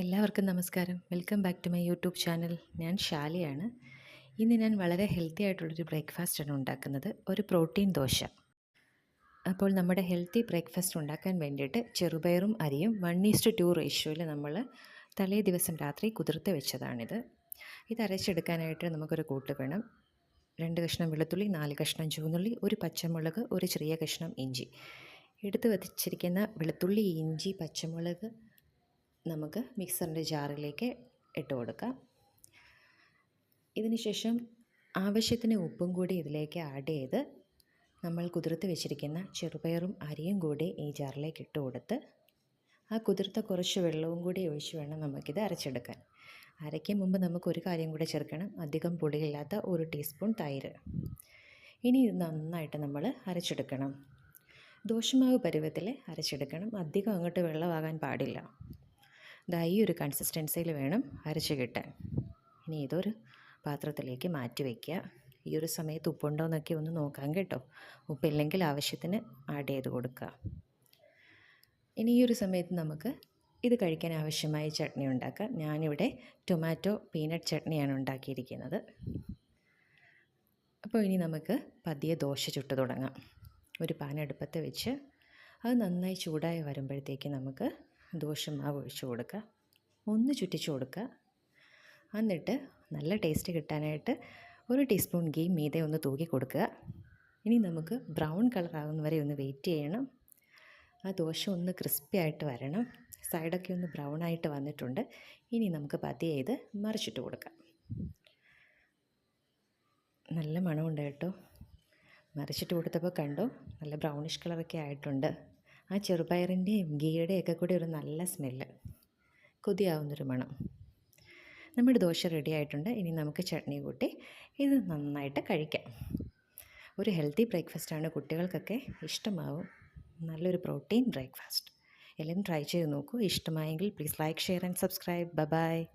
എല്ലാവർക്കും നമസ്കാരം. Welcome back to my YouTube channel ഞാൻ ഷാലിയാണ് ഇന്ന് ഞാൻ വളരെ ഹെൽത്തി ആയിട്ടുള്ളൊരു ബ്രേക്ക്ഫാസ്റ്റാണ് ഉണ്ടാക്കുന്നത്. ഒരു പ്രോട്ടീൻ ദോശ. അപ്പോൾ നമ്മുടെ ഹെൽത്തി ബ്രേക്ക്ഫാസ്റ്റ് ഉണ്ടാക്കാൻ വേണ്ടിയിട്ട് ചെറുപയറും അരിയും വൺ ഈസ്റ്റ് ടു റേഷ്യോയിൽ നമ്മൾ തലേ ദിവസം രാത്രി കുതിർത്ത് വെച്ചതാണിത്. ഇത് അരച്ചെടുക്കാനായിട്ട് നമുക്കൊരു കൂട്ട് വേണം. രണ്ട് കഷ്ണം വെളുത്തുള്ളി നാല് കഷ്ണം ചുവന്നുള്ളി ഒരു പച്ചമുളക് ഒരു ചെറിയ കഷ്ണം ഇഞ്ചി. എടുത്ത് വച്ചിരിക്കുന്ന വെളുത്തുള്ളി ഇഞ്ചി പച്ചമുളക് നമുക്ക് മിക്സറിന്റെ ജാറിലേക്ക് ഇട്ട് കൊടുക്കാം. ഇതിനുശേഷം ആവശ്യത്തിന് ഉപ്പും കൂടി ഇതിലേക്ക് ആഡ് ചെയ്ത് നമ്മൾ കുതിർത്ത് വെച്ചിരിക്കുന്ന ചെറുപയറും അരിയും കൂടി ഈ ജാറിലേക്ക് ഇട്ട് കൊടുത്ത് ആ കുതിർത്ത കുറച്ച് വെള്ളവും കൂടി ഒഴിച്ച് വേണം നമുക്കിത് അരച്ചെടുക്കാൻ. അരയ്ക്കും മുമ്പ് നമുക്ക് ഒരു കാര്യം കൂടെ ചേർക്കണം. അധികം പുളിയില്ലാത്ത ഒരു ടീസ്പൂൺ തൈര്. ഇനി ഇത് നന്നായിട്ട് നമ്മൾ അരച്ചെടുക്കണം. ദോശമാവ് പരുവത്തിൽ അരച്ചെടുക്കണം. അധികം അങ്ങോട്ട് വെള്ളമാകാൻ പാടില്ല. ദാ ഈ ഒരു കൺസിസ്റ്റൻസിയിൽ വേണം അരച്ച് കിട്ടാൻ. ഇനി ഇതൊരു പാത്രത്തിലേക്ക് മാറ്റി വയ്ക്കുക ഈ ഒരു സമയത്ത് ഉപ്പുണ്ടോ എന്നൊക്കെ ഒന്ന് നോക്കാം കേട്ടോ. ഉപ്പില്ലെങ്കിൽ ആവശ്യത്തിന് ആഡ് ചെയ്ത് കൊടുക്കുക. ഇനി ഈ ഒരു സമയത്ത് നമുക്ക് ഇത് കഴിക്കാൻ ആവശ്യമായ ചട്നി ഉണ്ടാക്കാം. ഞാനിവിടെ ടൊമാറ്റോ പീനട്ട് ചട്നിയാണ് ഉണ്ടാക്കിയിരിക്കുന്നത്. അപ്പോൾ ഇനി നമുക്ക് പതിയെ ദോശ ചുട്ട് തുടങ്ങാം. ഒരു പാൻ അടുപ്പത്ത് വെച്ച് അത് നന്നായി ചൂടായി വരുമ്പോഴത്തേക്ക് നമുക്ക് ദോശമാവ് ഒഴിച്ചു കൊടുക്കുക. ഒന്ന് ചുറ്റിച്ചു കൊടുക്കുക. എന്നിട്ട് നല്ല ടേസ്റ്റ് കിട്ടാനായിട്ട് ഒരു ടീസ്പൂൺ ഗീ മീതെ ഒന്ന് തൂക്കി കൊടുക്കുക. ഇനി നമുക്ക് ബ്രൗൺ കളർ ആകുന്നവരെ ഒന്ന് വെയിറ്റ് ചെയ്യണം. ആ ദോശ ഒന്ന് ക്രിസ്പി ആയിട്ട് വരണം. സൈഡൊക്കെ ഒന്ന് ബ്രൗൺ ആയിട്ട് വന്നിട്ടുണ്ട്. ഇനി നമുക്ക് പതിയെ ഇത് മറിച്ചിട്ട് കൊടുക്കാം. നല്ല മണമുണ്ട് കേട്ടോ. മറിച്ചിട്ട് കൊടുത്തപ്പോൾ കണ്ടോ? നല്ല ബ്രൗണിഷ് കളറൊക്കെ ആയിട്ടുണ്ട്. ആ ചെറുപയറിന്റെയും ഗീയുടെയൊക്കെ കൂടി ഒരു നല്ല സ്മെല്ല്. കൊതിയാവുന്നൊരു മണം. നമ്മുടെ ദോശ റെഡി ആയിട്ടുണ്ട്. ഇനി നമുക്ക് ചട്നി കൂട്ടി ഇത് നന്നായിട്ട് കഴിക്കാം. ഒരു ഹെൽത്തി ബ്രേക്ക്ഫാസ്റ്റാണ് കുട്ടികൾക്കൊക്കെ ഇഷ്ടമാവും. നല്ലൊരു പ്രോട്ടീൻ ബ്രേക്ക്ഫാസ്റ്റ് എല്ലാം ട്രൈ ചെയ്ത് നോക്കൂ. ഇഷ്ടമായെങ്കിൽ please like share and subscribe bye